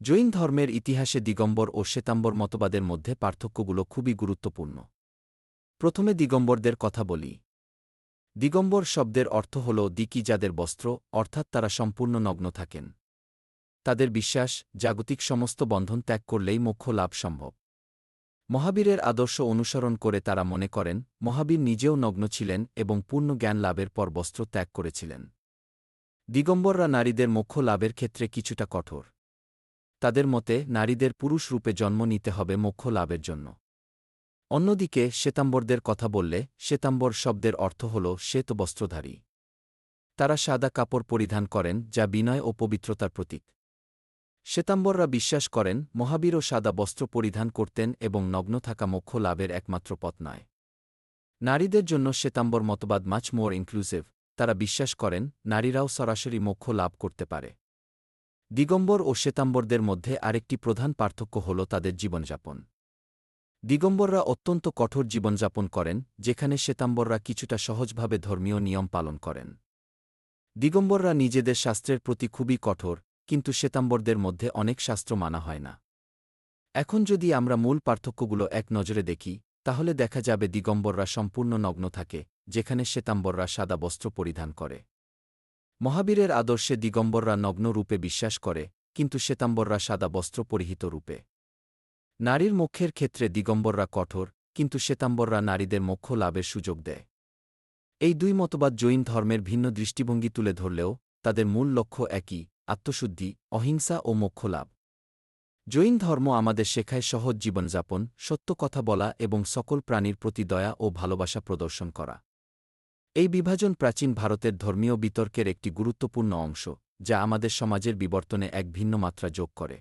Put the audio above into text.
জৈন ধর্মের ইতিহাসে দিগম্বর ও শ্বেতাম্বর মতবাদের মধ্যে পার্থক্যগুলো খুবই গুরুত্বপূর্ণ। প্রথমে দিগম্বরদের কথা বলি। দিগম্বর শব্দের অর্থ হল দিকি যাদের বস্ত্র, অর্থাৎ তারা সম্পূর্ণ নগ্ন থাকেন। তাদের বিশ্বাস, জাগতিক সমস্ত বন্ধন ত্যাগ করলেই মোক্ষ লাভ সম্ভব। মহাবীরের আদর্শ অনুসরণ করে তারা মনে করেন, মহাবীর নিজেও নগ্ন ছিলেন এবং পূর্ণ জ্ঞান লাভের পর বস্ত্র ত্যাগ করেছিলেন। দিগম্বররা নারীদের মোক্ষ লাভের ক্ষেত্রে কিছুটা কঠোর। তাদের মতে নারীদের পুরুষ রূপে জন্ম নিতে হবে মোক্ষ লাভের জন্য। অন্যদিকে শ্বেতাম্বরদের কথা বললে শ্বেতাম্বর শব্দের অর্থ হল শ্বেত বস্ত্রধারী। তারা সাদা কাপড় পরিধান করেন, যা বিনয় ও পবিত্রতার প্রতীক। শ্বেতাম্বররা বিশ্বাস করেন মহাবীরও সাদা বস্ত্র পরিধান করতেন এবং নগ্ন থাকা মোক্ষ লাভের একমাত্র পথ নয়। নারীদের জন্য শ্বেতাম্বর মতবাদ মাছ মোর ইনক্লুসিভ তারা বিশ্বাস করেন, নারীরাও সরাসরি মোক্ষ লাভ করতে পারে। দিগম্বর ও শ্বেতাম্বরদের মধ্যে আরেকটি প্রধান পার্থক্য হল তাদের জীবনযাপন। দিগম্বররা অত্যন্ত কঠোর জীবনযাপন করেন, যেখানে শ্বেতাম্বররা কিছুটা সহজভাবে ধর্মীয় নিয়ম পালন করেন। দিগম্বররা নিজেদের শাস্ত্রের প্রতি খুবই কঠোর, কিন্তু শ্বেতাম্বরদের মধ্যে অনেক শাস্ত্র মানা হয় না। এখন যদি আমরা মূল পার্থক্যগুলো এক নজরে দেখি, তাহলে দেখা যাবে দিগম্বররা সম্পূর্ণ নগ্ন থাকে, যেখানে শ্বেতাম্বররা সাদা বস্ত্র পরিধান করে। মহাবীরের আদর্শে দিগম্বররা নগ্ন রূপে বিশ্বাস করে, কিন্তু শ্বেতাম্বররা সাদা বস্ত্র পরিহিত রূপে। নারীর মোক্ষের ক্ষেত্রে দিগম্বররা কঠোর, কিন্তু শ্বেতাম্বররা নারীদের মোক্ষ লাভের সুযোগ দেয়। এই দুই মতবাদ জৈন ধর্মের ভিন্ন দৃষ্টিভঙ্গি তুলে ধরলেও, তাদের মূল লক্ষ্য একই, আত্মশুদ্ধি, অহিংসা ও মোক্ষলাভ জৈন ধর্ম আমাদের শেখায় সহজ জীবনযাপন, সত্য কথা বলা এবং সকল প্রাণীর প্রতি দয়া ও ভালোবাসা প্রদর্শন করা। এই বিভাজন প্রাচীন ভারতের ধর্মীয় বিতর্কের একটি গুরুত্বপূর্ণ অংশ, যা আমাদের সমাজের বিবর্তনে এক ভিন্ন মাত্রা যোগ করে।